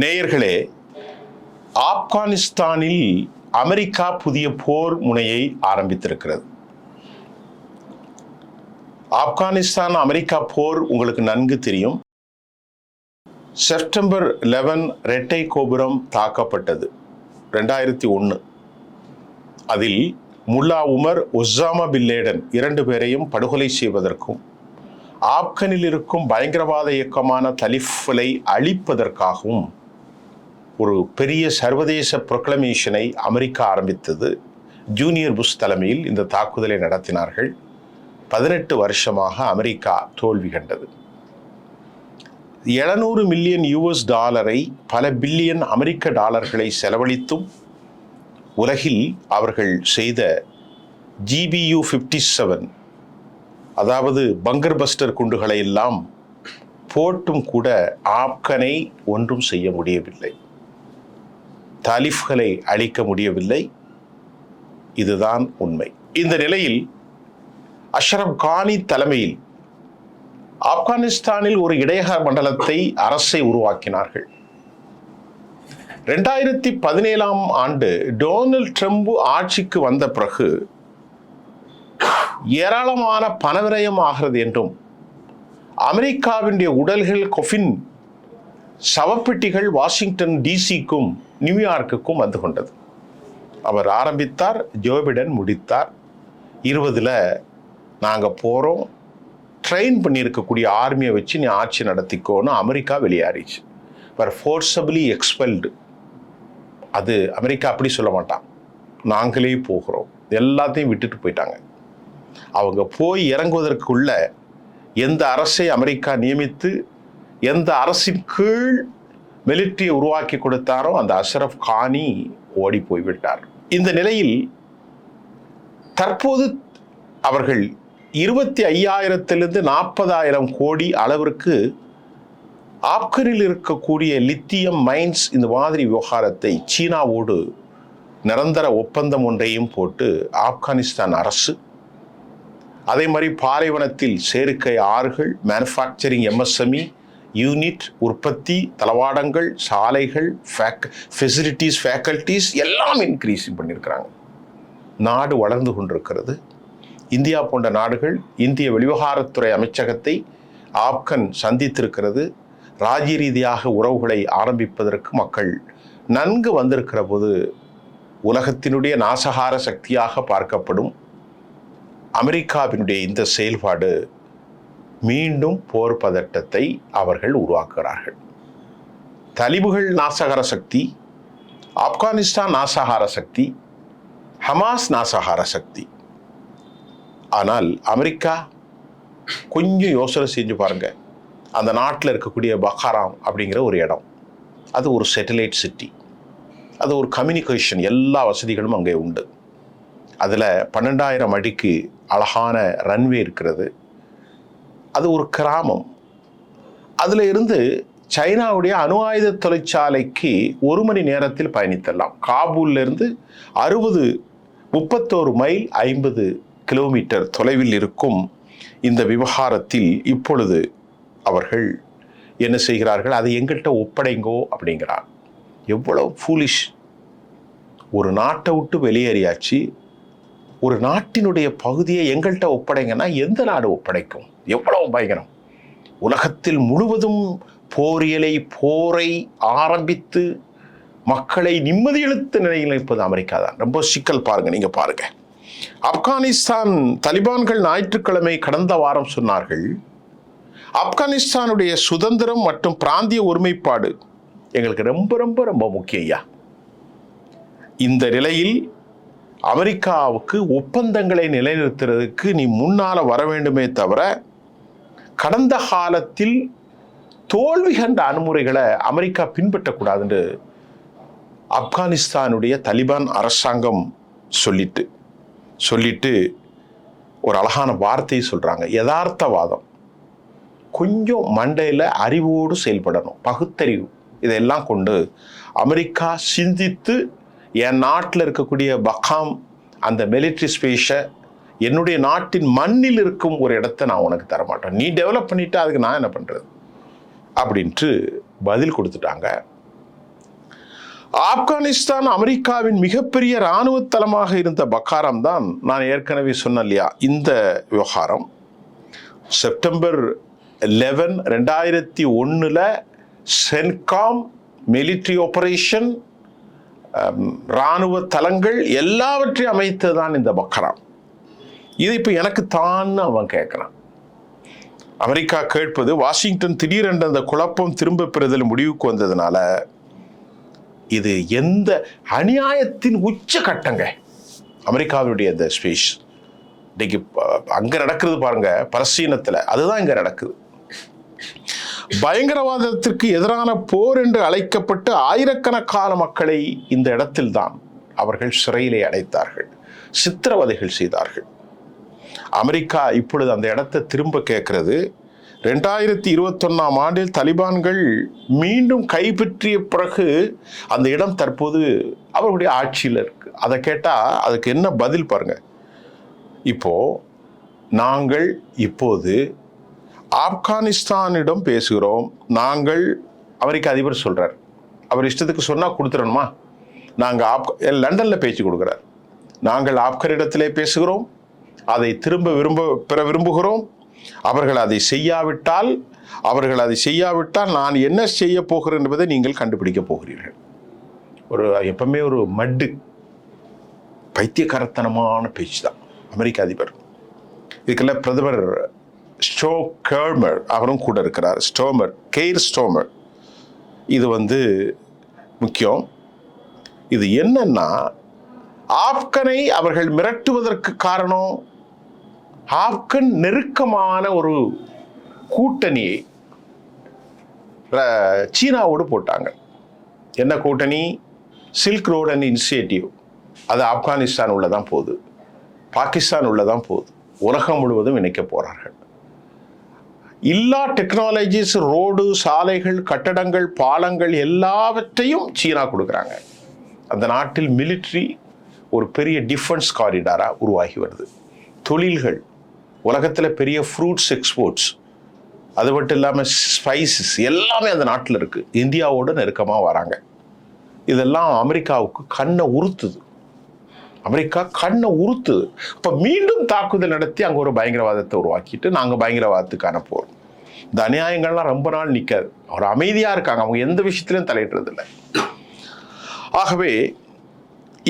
நேயர்களே ஆப்கானிஸ்தானில் அமெரிக்கா புதிய போர் முனையை ஆரம்பித்திருக்கிறது. ஆப்கானிஸ்தான் அமெரிக்கா போர் உங்களுக்கு நன்கு தெரியும். செப்டம்பர் லெவன் ரெட்டை கோபுரம் தாக்கப்பட்டது ரெண்டாயிரத்தி ஒன்று. அதில் முல்லா உமர் ஒசாமா பில்லேடன் இரண்டு பேரையும் படுகொலை செய்வதற்கும் ஆப்கனில் இருக்கும் பயங்கரவாத இயக்கமான தலிஃபலை அழிப்பதற்காகவும் ஒரு பெரிய சர்வதேச ப்ரொக்ளமேஷனை அமெரிக்கா ஆரம்பித்தது. ஜூனியர் புஷ் தலைமையில் இந்த தாக்குதலை நடத்தினார்கள். பதினெட்டு வருஷமாக அமெரிக்கா தோல்வி கண்டது. எழுநூறு மில்லியன் யூஎஸ் டாலரை பல பில்லியன் அமெரிக்க டாலர்களை செலவழித்தும் உலகில் அவர்கள் செய்த ஜிபியு ஃபிஃப்டி செவன் அதாவது பங்கர் பஸ்டர் குண்டுகளை எல்லாம் போட்டும் கூட ஆப்கனை ஒன்றும் செய்ய முடியவில்லை. தாலிஃப்களை அழிக்க முடியவில்லை. இதுதான் உண்மை. இந்த நிலையில் அஷ்ரப் கானி தலைமையில் ஆப்கானிஸ்தானில் ஒரு இடையக மண்டலத்தை அரசை உருவாக்கினார்கள். ரெண்டாயிரத்தி பதினேழாம் ஆண்டு டொனால்ட் ட்ரம்ப் ஆட்சிக்கு வந்த பிறகு ஏராளமான பணவிரயம் ஆகிறது என்றும் அமெரிக்காவினுடைய உடல்கள் கொஃபின் சவப்பெட்டிகள் வாஷிங்டன் டிசிக்கும் நியூயார்க்குக்கும் வந்து கொண்டது. அவர் ஆரம்பித்தார் ஜோபிடன் முடித்தார். இருபதில் நாங்கள் போகிறோம் ட்ரெயின் பண்ணியிருக்கக்கூடிய ஆர்மியை வச்சு நீ ஆட்சி நடத்திக்கோன்னு அமெரிக்கா வெளியேறிச்சு. பர் ஃபோர்ஸபிளி எக்ஸ்பெல்டு அது அமெரிக்கா அப்படி சொல்ல மாட்டான். நாங்களே போகிறோம். எல்லாத்தையும் விட்டுட்டு போயிட்டாங்க. அவங்க போய் இறங்குவதற்குள்ள எந்த அரசை அமெரிக்கா நியமித்து எந்த அரசின் கீழ் மிலிட்ரியை உருவாக்கி கொடுத்தாரோ அந்த அஷ்ரப் கானி ஓடி போய்விட்டார். இந்த நிலையில் தற்போது அவர்கள் இருபத்தி ஐயாயிரத்திலிருந்து நாற்பதாயிரம் கோடி அளவிற்கு ஆப்கனில் இருக்கக்கூடிய லித்தியம் மைன்ஸ் இந்த மாதிரி விவகாரத்தை சீனாவோடு நிரந்தர ஒப்பந்தம் ஒன்றையும் போட்டு ஆப்கானிஸ்தான் அரசு அதே மாதிரி பாலைவனத்தில் செயற்கை ஆறுகள் மேனுஃபேக்சரிங் எம்எஸ்எம்இ யூனிட் உற்பத்தி தளவாடங்கள் சாலைகள் ஃபேக் ஃபெசிலிட்டிஸ் ஃபேக்கல்ட்டிஸ் எல்லாம் இன்க்ரீஸ் பண்ணியிருக்கிறாங்க நாடு வளர்ந்து கொண்டிருக்கிறது. இந்தியா போன்ற நாடுகள் இந்திய வெளிவகாரத்துறை அமைச்சகத்தை ஆப்கன் சந்தித்திருக்கிறது. ராஜ்ய ரீதியாக உறவுகளை ஆரம்பிப்பதற்கு மக்கள் நன்கு வந்திருக்கிற போது உலகத்தினுடைய நாசகார சக்தியாக பார்க்கப்படும். அமெரிக்காவினுடைய இந்த செயல்பாடு மீண்டும் போர் பதட்டத்தை அவர்கள் உருவாக்குகிறார்கள். தலிபுகள் நாசகார சக்தி ஆப்கானிஸ்தான் நாசகார சக்தி ஹமாஸ் நாசகார சக்தி. ஆனால் அமெரிக்கா கொஞ்சம் யோசனை செஞ்சு பாருங்க. அந்த நாட்டில் இருக்கக்கூடிய பஹாராம் அப்படிங்கிற ஒரு இடம். அது ஒரு சேட்டலைட் சிட்டி அது ஒரு கம்யூனிகேஷன் எல்லா வசதிகளும் அங்கே உண்டு. அதில் பன்னெண்டாயிரம் அடிக்கு அழகான ரன்வே இருக்கிறது. அது ஒரு கிராமம். அதில் இருந்து சைனாவுடைய அணு ஆயுத தொழிற்சாலைக்கு ஒரு மணி நேரத்தில் பயணித்தரலாம். காபூல்லிருந்து அறுபது முப்பத்தோரு மைல் ஐம்பது கிலோமீட்டர் தொலைவில் இருக்கும் இந்த விவகாரத்தில் இப்பொழுது அவர்கள் என்ன செய்கிறார்கள்? அதை எங்கள்கிட்ட ஒப்படைங்கோ அப்படிங்கிறார். எவ்வளவு ஃபூலிஷ் ஒரு நாட்டை விட்டு வெளியேறியாச்சு. ஒரு நாட்டினுடைய பகுதியை எங்கள்கிட்ட ஒப்படைங்கன்னா எந்த நாடு ஒப்படைக்கும்? எவ்வளவு பயங்கரம். உலகத்தில் முழுவதும் போரியலை போரை ஆரம்பித்து மக்களை நிம்மதி இழுத்து நிலையில் இருப்பது அமெரிக்கா தான். ரொம்ப சிக்கல் பாருங்க நீங்க பாருங்க. ஆப்கானிஸ்தான் தலிபான்கள் ஞாயிற்றுக்கிழமை கடந்த வாரம் சொன்னார்கள் ஆப்கானிஸ்தானுடைய சுதந்திரம் மற்றும் பிராந்திய ஒருமைப்பாடு எங்களுக்கு ரொம்ப ரொம்ப ரொம்ப முக்கியம் ஐயா. இந்த நிலையில் அமெரிக்காவுக்கு ஒப்பந்தங்களை நிலைநிறுத்துறதுக்கு நீ முன்னால் வர வேண்டுமே தவிர கடந்த காலத்தில் தோல்வி கண்ட அணுமுறைகளை அமெரிக்கா பின்பற்றக்கூடாதுன்னு ஆப்கானிஸ்தானுடைய தலிபான் அரசாங்கம் சொல்லிட்டு சொல்லிட்டு ஒரு அழகான வார்த்தையை சொல்கிறாங்க யதார்த்தவாதம். கொஞ்சம் மண்டையில் அறிவோடு செயல்படணும் பகுத்தறிவு. இதெல்லாம் கொண்டு அமெரிக்கா சிந்தித்து என் நாட்டில் இருக்கக்கூடிய பக்காம் அந்த மிலிட்ரி ஸ்பேஸை என்னுடைய நாட்டின் மண்ணில் இருக்கும் ஒரு இடத்த நான் உனக்கு தரமாட்டேன். நீ டெவலப் பண்ணிட்டா அதுக்கு நான் என்ன பண்ணுறது அப்படின்ட்டு பதில் கொடுத்துட்டாங்க. ஆப்கானிஸ்தான் அமெரிக்காவின் மிகப்பெரிய இராணுவ தளமாக இருந்த பக்காரம் தான் நான் ஏற்கனவே சொன்னேன் இல்லையா? இந்த விவகாரம். செப்டம்பர் லெவன் ரெண்டாயிரத்தி ஒன்றில் சென்காம் மிலிட்ரி ஆப்ரேஷன் இராணுவ தலங்கள் எல்லாவற்றையும் அமைத்தது தான் இந்த பக்கராம் இது இப்போ எனக்கு தான் அவன் கேட்குறான். அமெரிக்கா கேட்பது வாஷிங்டன் திடீரென்று அந்த குழப்பம் திரும்ப பெறுதல் முடிவுக்கு வந்ததுனால இது எந்த அநியாயத்தின் உச்ச கட்டங்க? அமெரிக்காவினுடைய இந்த ஸ்பீச் இன்னைக்கு அங்கே நடக்கிறது பாருங்கள் பலஸ்தீனத்தில். அதுதான் இங்கே நடக்குது. பயங்கரவாதத்திற்கு எதிரான போர் என்று அழைக்கப்பட்டு ஆயிரக்கணக்கான மக்களை இந்த இடத்தில்தான் அவர்கள் சிறையிலே அடைத்தார்கள் சித்திரவதைகள் செய்தார்கள். அமெரிக்கா இப்பொழுது அந்த இடத்தை திரும்ப கேட்கிறது. ரெண்டாயிரத்தி இருபத்தொன்னாம் ஆண்டில் தலிபான்கள் மீண்டும் கைப்பற்றிய பிறகு அந்த இடம் தற்போது அவர்களுடைய ஆட்சியில் இருக்கு. அதை கேட்டால் அதுக்கு என்ன பதில் பாருங்க. இப்போ நாங்கள் இப்போது ஆப்கானிஸ்தானிடம் பேசுகிறோம். நாங்கள் அமெரிக்க அதிபர் சொல்கிறார் அவர் இஷ்டத்துக்கு சொன்னால் கொடுத்துடணுமா? நாங்கள் ஆப் லண்டனில் பேச்சு கொடுக்குறார். நாங்கள் ஆப்கரிடத்திலே பேசுகிறோம். அதை திரும்ப விரும்ப பெற விரும்புகிறோம். அவர்கள் அதை செய்யாவிட்டால் அவர்கள் அதை செய்யாவிட்டால் நான் என்ன செய்ய போகிறேன் என்பதை நீங்கள் கண்டுபிடிக்க போகிறீர்கள். ஒரு எப்பவுமே ஒரு மட்டு பைத்தியகரத்தனமான பேச்சு தான் அமெரிக்க அதிபர். இதுக்கெல்லாம் பிரதமர் ஸ்டோ கேர்மர் அவரும் கூட இருக்கிறார். Starmer Keir Starmer. இது வந்து முக்கியம். இது என்னன்னா ஆப்கனை அவர்கள் மிரட்டுவதற்கு காரணம் ஆப்கன் நெருக்கமான ஒரு கூட்டணியை சீனாவோடு போட்டாங்க. என்ன கூட்டணி? சில்க் ரோட் அண்ட் இனிஷியேட்டிவ் அது ஆப்கானிஸ்தான் உள்ளே தான் போகுது. பாகிஸ்தான் உள்ளே தான் போகுது. உலகம் முழுவதும் இணைக்க போகிறார்கள் எல்லா டெக்னாலஜிஸ் ரோடு சாலைகள் கட்டடங்கள் பாலங்கள் எல்லாவற்றையும் சீனா கொடுக்குறாங்க. அந்த நாட்டில் மிலிட்ரி ஒரு பெரிய டிஃபென்ஸ் காரிடாராக உருவாகி வருது. தொழில்கள் உலகத்தில் பெரிய ஃப்ரூட்ஸ் எக்ஸ்போர்ட்ஸ் அது மட்டும் இல்லாமல் ஸ்பைசஸ் எல்லாமே அந்த நாட்டில் இருக்குது இந்தியாவோட நெருக்கமாக வராங்க. இதெல்லாம் அமெரிக்காவுக்கு கண்ணை உறுத்துது. அமெரிக்கா கண்ணை உறுத்துது. அப்போ மீண்டும் தாக்குதல் நடத்தி அங்கே ஒரு பயங்கரவாதத்தை உருவாக்கிட்டு நாங்கள் பயங்கரவாதத்துக்கு போகிறோம் இந்த அநியாயங்கள்லாம் ரொம்ப நாள் நிற்காது அவர் அமைதியாக இருக்காங்க. அவங்க எந்த விஷயத்திலையும் தலையிடுறதில்லை. ஆகவே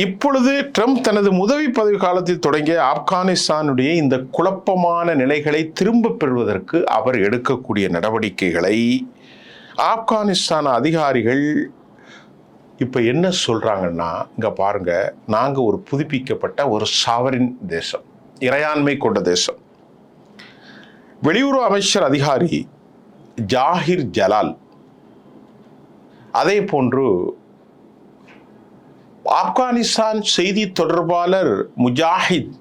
இப்பொழுது ட்ரம்ப் தனது உதவி பதவி காலத்தில் தொடங்கிய ஆப்கானிஸ்தானுடைய இந்த குழப்பமான நிலைகளை திரும்பப் பெறுவதற்கு அவர் எடுக்கக்கூடிய நடவடிக்கைகளை ஆப்கானிஸ்தான் அதிகாரிகள் இப்போ என்ன சொல்கிறாங்கன்னா இங்கே பாருங்கள் நாங்கள் ஒரு புதுப்பிக்கப்பட்ட ஒரு சாவரின் தேசம் இறையாண்மை கொண்ட தேசம். வெளியுறவு அமைச்சர் அதிகாரி ஜாகிர் ஜலால். அதே போன்று ஆப்கானிஸ்தான் செய்தி தொடர்பாளர் முஜாஹித்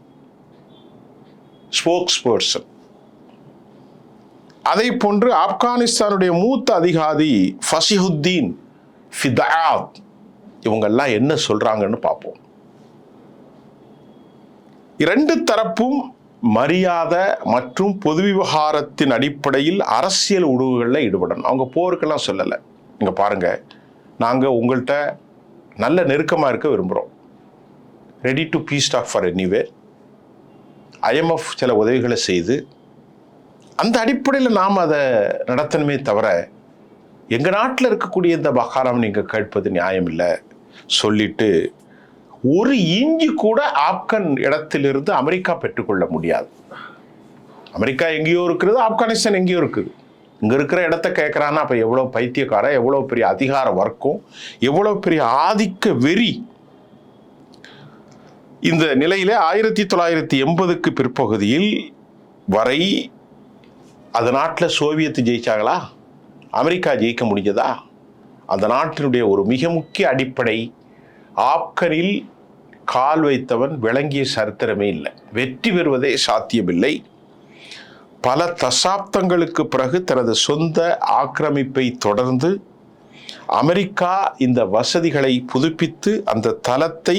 ஸ்போக்ஸ் பர்சன் அதே போன்று ஆப்கானிஸ்தானுடைய மூத்த அதிகாரி ஃபசிஹுத்தீன் ஃபிதாத். இவங்கெல்லாம் என்ன சொல்றாங்கன்னு பார்ப்போம். இரண்டு தரப்பும் மரியாதை மற்றும் பொது விவகாரத்தின் அடிப்படையில் அரசியல் உறவுகளில் ஈடுபடணும். அவங்க போருக்கெல்லாம் சொல்லலை. நீங்கள் பாருங்கள் நாங்கள் உங்கள்கிட்ட நல்ல நெருக்கமாக இருக்க விரும்புகிறோம் ready to peace talk for anyway IMF சில உதவிகளை செய்து அந்த அடிப்படையில் நாம் அதை நடத்தணுமே தவிர எங்கள் நாட்டில் இருக்கக்கூடிய இந்த பகாரம் நீங்கள் கேட்பது நியாயம் இல்லை சொல்லிட்டு ஒரு இஞ்சி கூட ஆப்கன் இடத்திலிருந்து அமெரிக்கா பெற்றுக்கொள்ள முடியாது. அமெரிக்கா எங்கேயோ இருக்கிறது ஆப்கானிஸ்தான் எங்கேயோ இருக்குது. இங்கே இருக்கிற இடத்த கேட்குறான்னா அப்போ எவ்வளோ பைத்தியக்கார எவ்வளோ பெரிய அதிகார வர்க்கம் எவ்வளோ பெரிய ஆதிக்க வெறி. இந்த நிலையிலே ஆயிரத்தி தொள்ளாயிரத்தி எண்பதுக்கு பிற்பகுதியில் வரை அந்த நாட்டில் சோவியத்து ஜெயிச்சாங்களா? அமெரிக்கா ஜெயிக்க முடிஞ்சதா? அந்த நாட்டினுடைய ஒரு மிக முக்கிய அடிப்படை ஆப்கனில் கால் வைத்தவன் விளங்கிய சரித்திரமே இல்லை. வெற்றி பெறுவதே சாத்தியமில்லை. பல தசாப்தங்களுக்கு பிறகு தனது சொந்த ஆக்கிரமிப்பை தொடர்ந்து அமெரிக்கா இந்த வசதிகளை புதுப்பித்து அந்த தளத்தை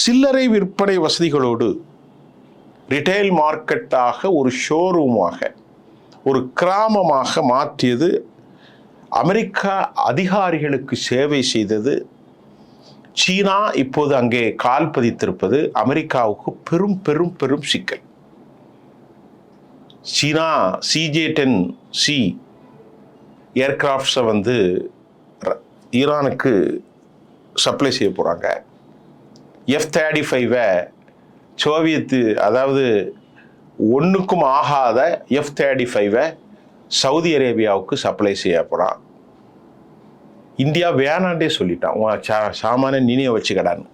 சில்லறை விற்பனை வசதிகளோடு ரிட்டைல் மார்க்கெட்டாக ஒரு ஷோரூமாக ஒரு கிராமமாக மாற்றியது. அமெரிக்கா அதிகாரிகளுக்கு சேவை செய்தது. சீனா இப்போது அங்கே கால் பதித்திருப்பது அமெரிக்காவுக்கு பெரும் பெரும் பெரும் சிக்கல். சீனா சிஜே டென் சி ஏர்கிராஃப்ட்ஸை வந்து ர- ஈரானுக்கு சப்ளை செய்ய போகிறாங்க எஃப் தேர்ட்டி ஃபைவை சோவியத்து அதாவது ஒன்றுக்கும் ஆகாத எஃப் தேர்ட்டி ஃபைவை சவுதி அரேபியாவுக்கு சப்ளை செய்ய போகிறான் இந்தியா வேணாண்டே சொல்லிட்டான். உன் சா சாமான நீனே வச்சுக்கடான்னு.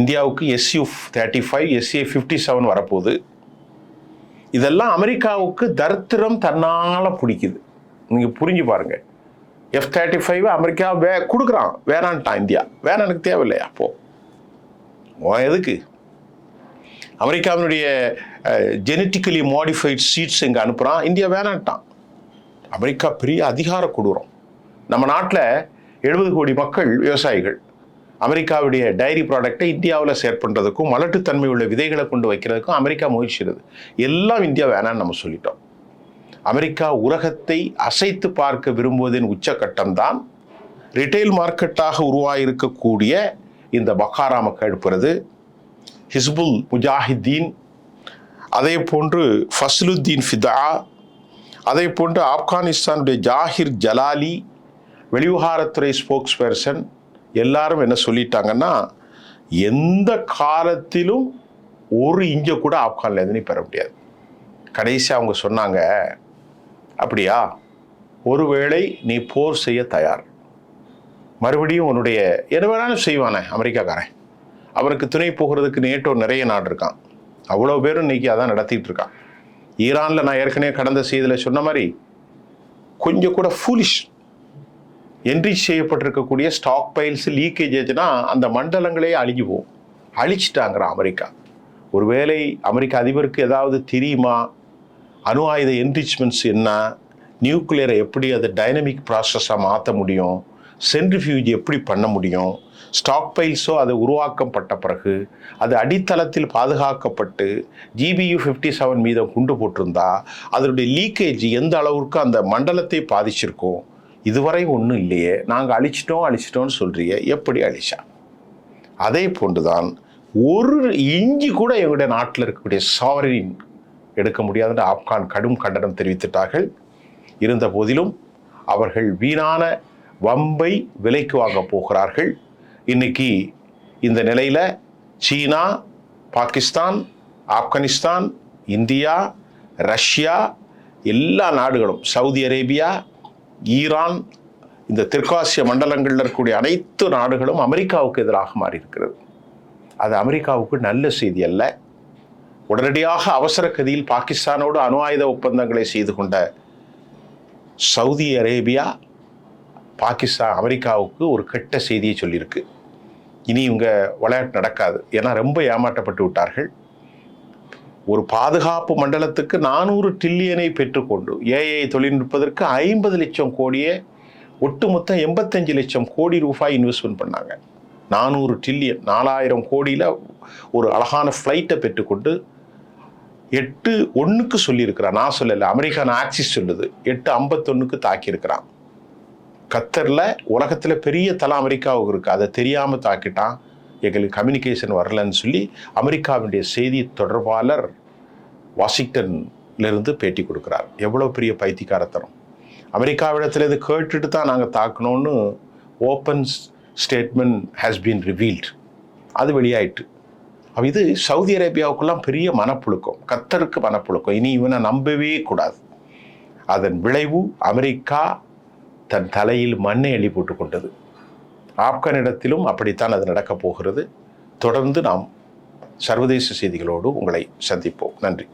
இந்தியாவுக்கு SU thirty five SA fifty seven வரப்போகுது. இதெல்லாம் அமெரிக்காவுக்கு தரித்திரம் தன்னால் பிடிக்குது. நீங்கள் புரிஞ்சு பாருங்க. எஃப் தேர்ட்டி ஃபைவ் அமெரிக்கா வே கொடுக்குறான். வேணான்ட்டான் இந்தியா. வேணாம் எனக்கு தேவையில்லையா? அப்போது உன் எதுக்கு? அமெரிக்காவினுடைய ஜெனட்டிக்கலி மாடிஃபைட் சீட்ஸ் இங்கே அனுப்புகிறான் இந்தியா வேணான்ட்டான். அமெரிக்கா பெரிய அதிகார கொடுக்குறோம் நம்ம நாட்டில் எழுபது கோடி மக்கள் விவசாயிகள். அமெரிக்காவுடைய டைரி ப்ராடக்டை இந்தியாவில் ஷேர் பண்ணுறதுக்கும் மலட்டுத்தன்மை உள்ள விதைகளை கொண்டு வைக்கிறதுக்கும் அமெரிக்கா முயற்சிடுது எல்லாம் இந்தியா வேணான்னு நம்ம சொல்லிட்டோம். அமெரிக்கா உலகத்தை அசைத்து பார்க்க விரும்புவதின் உச்சக்கட்டம்தான் ரிட்டைல் மார்க்கெட்டாக உருவாகியிருக்கக்கூடிய இந்த பக்காரா மக்கள் எடுப்பது ஹிஸ்புல் முஜாஹிதீன் அதே போன்று ஃபஸ்லுத்தீன் ஃபிதா அதே போன்று ஆப்கானிஸ்தானுடைய ஜாகிர் ஜலாலி வெளிவிவகாரத்துறை ஸ்போக்ஸ் பர்சன் எல்லாரும் என்ன சொல்லிட்டாங்கன்னா எந்த காலத்திலும் ஒரு இங்கே கூட ஆப்கான்லேருந்து நீ பெற முடியாது. கடைசி அவங்க சொன்னாங்க அப்படியா? ஒருவேளை நீ போர் செய்ய தயார். மறுபடியும் உன்னுடைய என்ன வேணாலும் செய்வானே அமெரிக்காக்காரன். அவருக்கு துணை போகிறதுக்கு நேட்டோ நிறைய நாடு இருக்கான். அவ்வளோ பேரும் இன்னைக்கு அதான் நடத்திட்டு இருக்கான். ஈரானில் நான் ஏற்கனவே கடந்த செய்தியில் சொன்ன மாதிரி கொஞ்சம் கூட ஃபூலிஷ் என்ரிச் செய்யப்பட்டிருக்கக்கூடிய ஸ்டாக் பைல்ஸ் லீக்கேஜ் ஆச்சுன்னா அந்த மண்டலங்களே அழிஞ்சு போகும். அழிச்சிட்டாங்கிறான் அமெரிக்கா. ஒருவேளை அமெரிக்க அதிபருக்கு ஏதாவது தெரியுமா? அணு ஆயுத என்ரிச்மெண்ட்ஸ் என்ன? நியூக்ளியரை எப்படி அதை டைனமிக் ப்ராசஸாக மாற்ற முடியும்? சென்ட்ரிஃபியூஜ் எப்படி பண்ண முடியும்? ஸ்டாக் பைல்ஸோ அது உருவாக்கப்பட்ட பிறகு அது அடித்தளத்தில் பாதுகாக்கப்பட்டு ஜிபியு ஃபிஃப்டி செவன் மீதம் குண்டு போட்டிருந்தா அதனுடைய லீக்கேஜ் எந்த அளவுக்கு அந்த மண்டலத்தை பாதிச்சிருக்கும்? இதுவரை ஒன்றும் இல்லையே. நாங்கள் அழிச்சிட்டோம் அழிச்சிட்டோம்னு சொல்றியே எப்படி அழிச்சா? அதே போன்றுதான் ஒரு இஞ்சி கூட எங்களுடைய நாட்டில் இருக்கக்கூடிய சாவரின் எடுக்க முடியாதுன்னு ஆப்கான் கடும் கண்டனம் தெரிவித்துட்டார்கள். இருந்த போதிலும் அவர்கள் வீணான வம்பை விலைக்கு வாங்க போகிறார்கள். இன்னைக்கு இந்த நிலையில் சீனா பாகிஸ்தான் ஆப்கானிஸ்தான் இந்தியா ரஷ்யா எல்லா நாடுகளும் சவுதி அரேபியா ஈரான் இந்த தெற்காசிய மண்டலங்களில் இருக்கக்கூடிய அனைத்து நாடுகளும் அமெரிக்காவுக்கு எதிராக மாறி இருக்கிறது அது அமெரிக்காவுக்கு நல்ல செய்தி அல்ல. உடனடியாக அவசர கதியில் பாகிஸ்தானோடு அணு ஆயுத ஒப்பந்தங்களை செய்து கொண்ட சவுதி அரேபியா பாகிஸ்தான் அமெரிக்காவுக்கு ஒரு கெட்ட செய்தியை சொல்லியிருக்கு. இனி இவங்க விளையாட்டு நடக்காது. ஏன்னா ரொம்ப ஏமாற்றப்பட்டு விட்டார்கள். ஒரு பாதுகாப்பு மண்டலத்துக்கு நானூறு டில்லியனை பெற்றுக்கொண்டு ஏஐ தொழில்நுட்பத்திற்கு ஐம்பது லட்சம் கோடியே ஒட்டுமொத்தம் எண்பத்தஞ்சு லட்சம் கோடி ரூபாய் இன்வெஸ்ட்மெண்ட் பண்ணாங்க. நானூறு டில்லியன் நாலாயிரம் கோடியில் ஒரு அழகான ஃப்ளைட்டை பெற்றுக்கொண்டு எட்டு ஒன்றுக்கு சொல்லியிருக்கிறான். நான் சொல்லலை அமெரிக்கான ஆக்சிஸ் சொல்லுது. எட்டு ஐம்பத்தொன்னுக்கு தாக்கியிருக்கிறான். கத்தரில் உலகத்தில் பெரிய தலை அமெரிக்காவுக்கு இருக்குது அதை தெரியாமல் தாக்கிட்டான். எங்களுக்கு கம்யூனிகேஷன் வரலன்னு சொல்லி அமெரிக்காவினுடைய செய்தி தொடர்பாளர் வாஷிங்டன்லேருந்து பேட்டி கொடுக்குறார். எவ்வளோ பெரிய பைத்தியக்காரத்தனம். அமெரிக்காவிடத்துலேருந்து கேட்டுட்டு தான் நாங்கள் தாக்கணும்னு open statement has been revealed அது வெளியாயிட்டு. இது சவுதி அரேபியாவுக்கெல்லாம் பெரிய மனப்புழுக்கம். கத்தருக்கு மனப்புழுக்கம். இனி இவனை நம்பவே கூடாது. அதன் விளைவு அமெரிக்கா தன் தலையில் மண்ணை அள்ளி போட்டு கொண்டது. ஆப்கானிடத்திலும் அப்படித்தான் அது நடக்கப் போகிறது. தொடர்ந்து நாம் சர்வதேச செய்திகளோடு உங்களை சந்திப்போம். நன்றி.